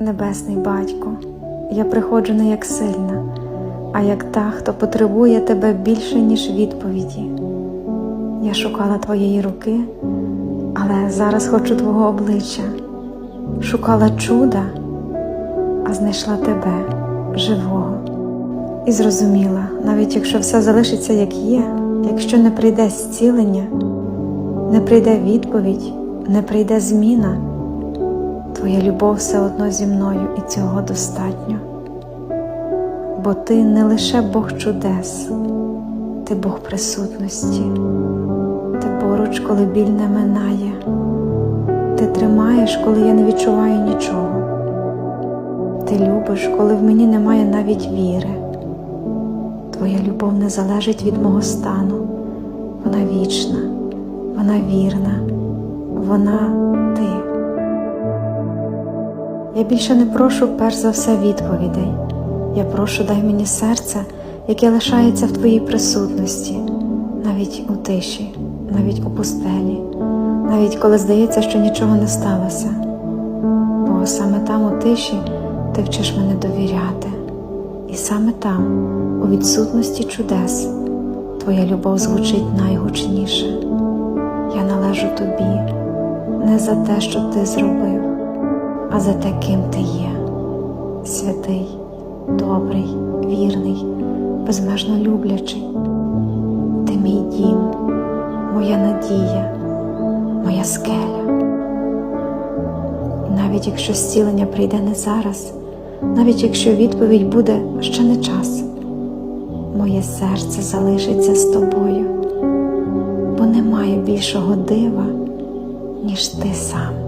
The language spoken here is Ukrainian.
Небесний Батько, я приходжу не як сильна, а як та, хто потребує тебе більше, ніж відповіді. Я шукала твоєї руки, але зараз хочу твого обличчя. Шукала чуда, а знайшла тебе живого. І зрозуміла, навіть якщо все залишиться як є, якщо не прийде зцілення, не прийде відповідь, не прийде зміна, твоя любов все одно зі мною і цього достатньо. Бо ти не лише Бог чудес, ти Бог присутності, ти поруч, коли біль не минає, ти тримаєш, коли я не відчуваю нічого. Ти любиш, коли в мені немає навіть віри. Твоя любов не залежить від мого стану, вона вічна, вона вірна, вона ти. Я більше не прошу перш за все відповідей. Я прошу, дай мені серце, яке лишається в твоїй присутності, навіть у тиші, навіть у пустелі, навіть коли здається, що нічого не сталося. Бо саме там у тиші ти вчиш мене довіряти, і саме там, у відсутності чудес, твоя любов звучить найгучніше. Я належу тобі не за те, що ти зробив, а за те, ким ти є, святий, добрий, вірний, безмежно люблячий. Ти мій дім, моя надія, моя скеля. Навіть якщо зцілення прийде не зараз, навіть якщо відповідь буде ще не час, моє серце залишиться з тобою, бо немає більшого дива, ніж ти сам.